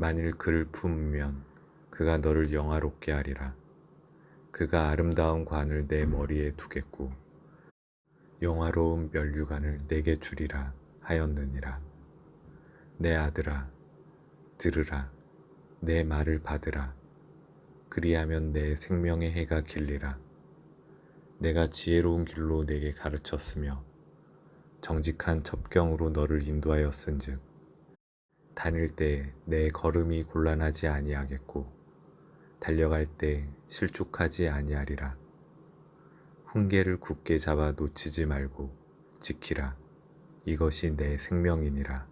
만일 그를 품으면 그가 너를 영화롭게 하리라. 그가 아름다운 관을 내 머리에 두겠고 영화로운 면류관을 내게 주리라 하였느니라. 내 아들아, 들으라. 내 말을 받으라. 그리하면 내 생명의 해가 길리라. 내가 지혜로운 길로 내게 가르쳤으며 정직한 첩경으로 너를 인도하였은즉 다닐 때 내 걸음이 곤란하지 아니하겠고 달려갈 때 실족하지 아니하리라. 훈계를 굳게 잡아 놓치지 말고 지키라. 이것이 내 생명이니라.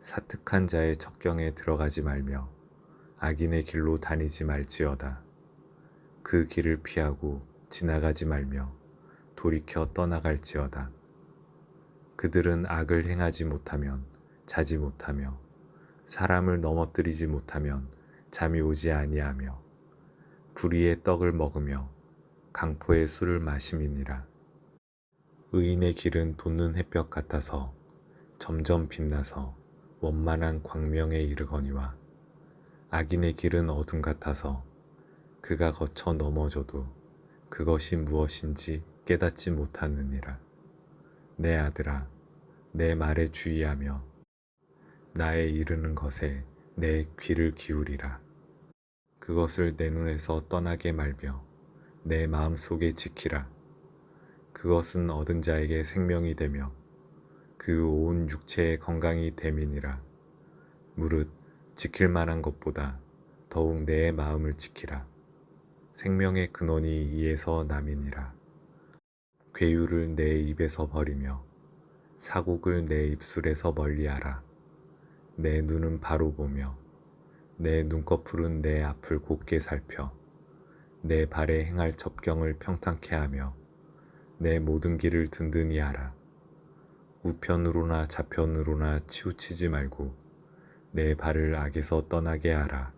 사특한 자의 척경에 들어가지 말며 악인의 길로 다니지 말지어다. 그 길을 피하고 지나가지 말며 돌이켜 떠나갈지어다. 그들은 악을 행하지 못하면 자지 못하며 사람을 넘어뜨리지 못하면 잠이 오지 아니하며 불의의 떡을 먹으며 강포의 술을 마심이니라. 의인의 길은 돋는 햇볕 같아서 점점 빛나서 원만한 광명에 이르거니와 악인의 길은 어둠 같아서 그가 거쳐 넘어져도 그것이 무엇인지 깨닫지 못하느니라. 내 아들아, 내 말에 주의하며 나의 이르는 것에 내 귀를 기울이라. 그것을 내 눈에서 떠나게 말며 내 마음 속에 지키라. 그것은 얻은 자에게 생명이 되며 그 온 육체의 건강이 됨이니라. 무릇 지킬 만한 것보다 더욱 내 마음을 지키라. 생명의 근원이 이에서 남이니라. 괴유를 내 입에서 버리며 사곡을 내 입술에서 멀리하라. 내 눈은 바로 보며 내 눈꺼풀은 내 앞을 곱게 살펴 내 발에 행할 첩경을 평탄케 하며 내 모든 길을 든든히 하라. 우편으로나 좌편으로나 치우치지 말고 내 발을 악에서 떠나게 하라.